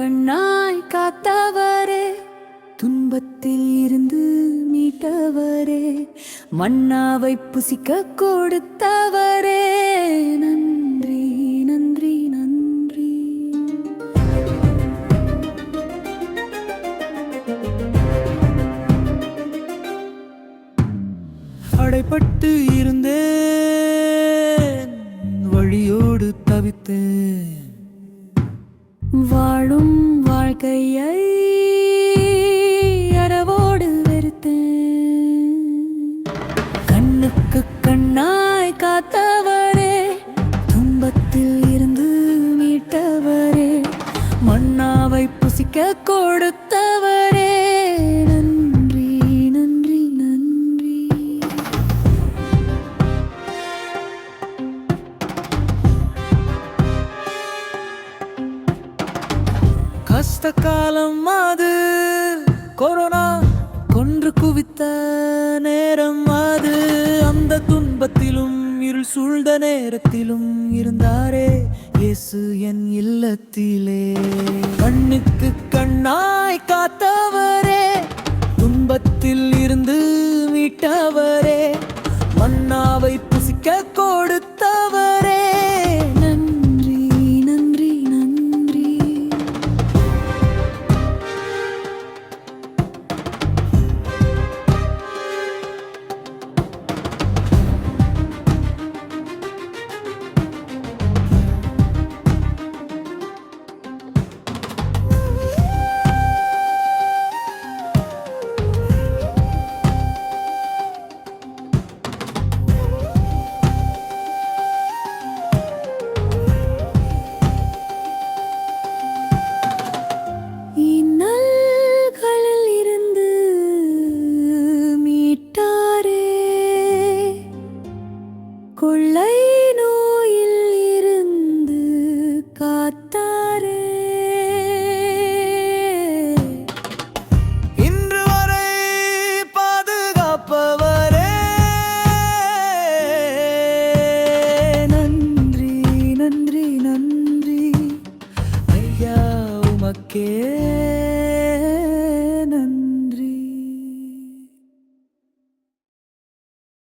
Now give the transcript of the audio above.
கண்ணாய் காத்தவரே துன்பத்தில் இருந்து மீட்டவரே மன்னாவை புசிக்க கொடுத்தவரே. நன்றி நன்றி நன்றி. அடைப்பட்டு இருந்தேன் வழியோடு தவித்தேன். வாழும் வாழ்க்கையை அறவோடு வெறுத்து. கண்ணுக்கு கண்ணாய் காத்தவரே துன்பத்தில் இருந்து மீட்டவரே மன்னாவை புசிக்க கொடுத்து கஷ்ட காலம் அது. கொரோனா கொன்று குவித்த நேரம் அது. அந்த துன்பத்திலும் இருள் சூழ்ந்த நேரத்திலும் இருந்தாரே இயேசு என் இல்லத்திலே. கொள்ளை நோயில் இருந்து காத்தாரே. இன்று வரை பாதுகாப்பவரே. நன்றி நன்றி நன்றி. ஐயா உமக்கே.